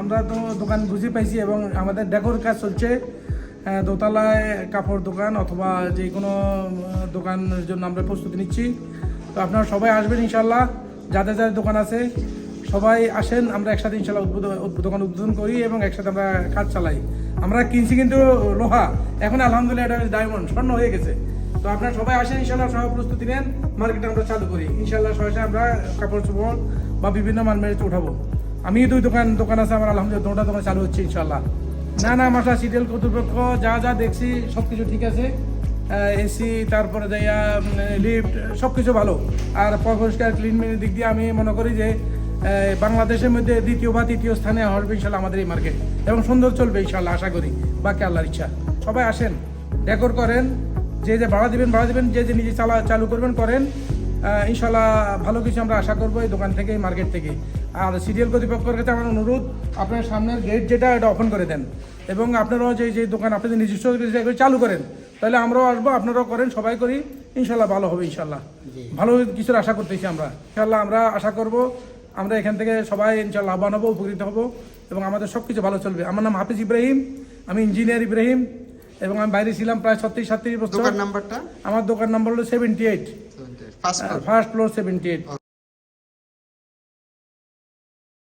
আমরা তো দোকান বুঝে পাইছি এবং আমাদের ডেকোর কাজ চলছে। দোতলায় কাপড় দোকান অথবা যে কোনো দোকানের জন্য আমরা প্রস্তুতি নিচ্ছি। তো আপনারা সবাই আসবেন ইনশাল্লাহ যাদের যাদের দোকান আছে, সবাই আসেন, আমরা একসাথে ইনশাল্লাহ দোকান উদ্বোধন করি এবং একসাথে আমরা কাজ চালাই। আমরা কিনছি কিন্তু লোহা, এখন আলহামদুলিল্লাহ এটা ডায়মন্ড স্বর্ণ হয়ে গেছে। তো আপনারা সবাই আসেন ইনশাল্লাহ সবাই প্রস্তুতি নেন মার্কেটে আমরা চালু করি। ইনশাল্লাহ সবাই আমরা কাপড়, চোপড় বা বিভিন্ন মাল মেরেছে উঠাবো। আমি দুই দোকান দোকান আছে আমার, আলহামদুলিল্লাহ, দুটা দোকান চালু হচ্ছে ইনশাল্লাহ না না মাসা সিরিয়াল কর্তৃপক্ষ যা যা দেখছি সব কিছু ঠিক আছে। এসি, তারপরে যাইয়া লিফট সব কিছু ভালো। আর পরিষ্কার ক্লিনমেন্টের দিক দিয়ে আমি মনে করি যে বাংলাদেশের মধ্যে দ্বিতীয় বা তৃতীয় স্থানে হবে ইনশাল্লাহ আমাদের এই মার্কেট এবং সুন্দর চলবে ইনশাল্লাহ আশা করি। বাকি আল্লাহর ইচ্ছা। সবাই আসেন ডেকোর করেন, যে যে ভাড়া দিবেন ভাড়া দিবেন, যে যে নিজে চালা, চালু করবেন, করেন। ইনশাল্লাহ ভালো কিছু আমরা আশা করব এই দোকান থেকে মার্কেট থেকে। আর সিরিয়াল কর্তৃপক্ষের কাছে আমার অনুরোধ আপনার সামনের গেট যেটা এটা ওপেন করে দেন। এবং আপনারাও যে যে দোকান আপনাদের নিজস্ব চালু করেন। তাহলে আমরাও আসব আপনারাও করেন সবাই করি ইনশাল্লাহ ভালো হবে ইনশাল্লাহ ভালো কিছুর আশা করতেছি আমরা। ইনশাল্লাহ আমরা আশা করব আমরা এখান থেকে সবাই ইনশাল্লাহ লাভবান হব উপকৃত হব এবং আমাদের সব কিছু ভালো চলবে। আমার নাম হাফিজ ইব্রাহিম আমি ইঞ্জিনিয়ার ইব্রাহিম এবং আমি বাইরে ছিলাম প্রায় ছত্রিশ সাতত্রিশ বছর। নাম্বারটা? আমার দোকান নম্বর হলো seventy eight first floor seventy eight